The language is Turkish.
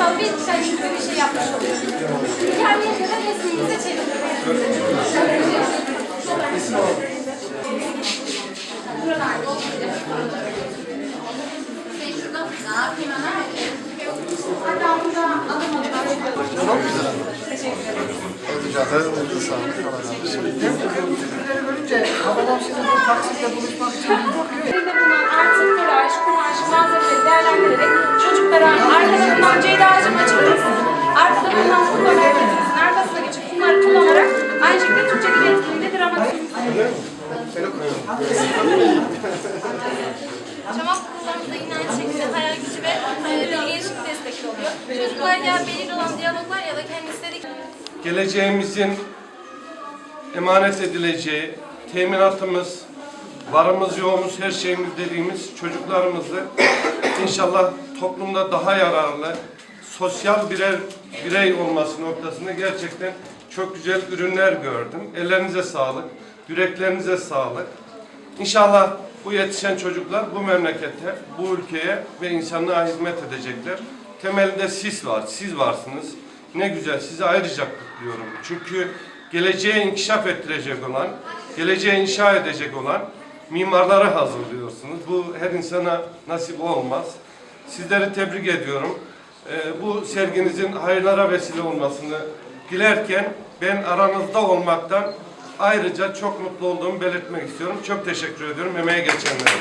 sanatsal bir şey, bir şey yapmış. Şey hemen? Hatta burada alamadım. Çok güzel ama. Rica ederim. Allah razı olsun. Ürünleri görünce havadan bir taksitle buluşmak için çocuklara arkada bulunan Ceyda'cığım açık mısın? Arkada bulunan kumla merkezimizin arkasına geçip bunları kullanarak aynı şekilde Türkçe dil etkinliğinde dramatik Çamak okullarımızda yine aynı şekilde hayal gücü ve bilgi gelişim destekli oluyor. Çocuklar ya belirli olan diyaloglar ya da kendi istedikleri geleceğimizin emanet edileceği, teminatımız, varımız yoğumuz, her şeyimiz dediğimiz çocuklarımızı inşallah toplumda daha yararlı, sosyal birer birey olması noktasında gerçekten çok güzel ürünler gördüm. Ellerinize sağlık, yüreklerinize sağlık. İnşallah bu yetişen çocuklar bu memlekete, bu ülkeye ve insanlığa hizmet edecekler. Temelinde siz var, siz varsınız. Ne güzel, sizi ayrıca kutluyorum. Çünkü geleceğe inkişaf ettirecek olan, geleceğe inşa edecek olan mimarları hazırlıyorsunuz. Bu her insana nasip olmaz. Sizleri tebrik ediyorum. Ee, bu serginizin hayırlara vesile olmasını dilerken ben aranızda olmaktan ayrıca çok mutlu olduğumu belirtmek istiyorum. Çok teşekkür ediyorum emeğe geçenlere.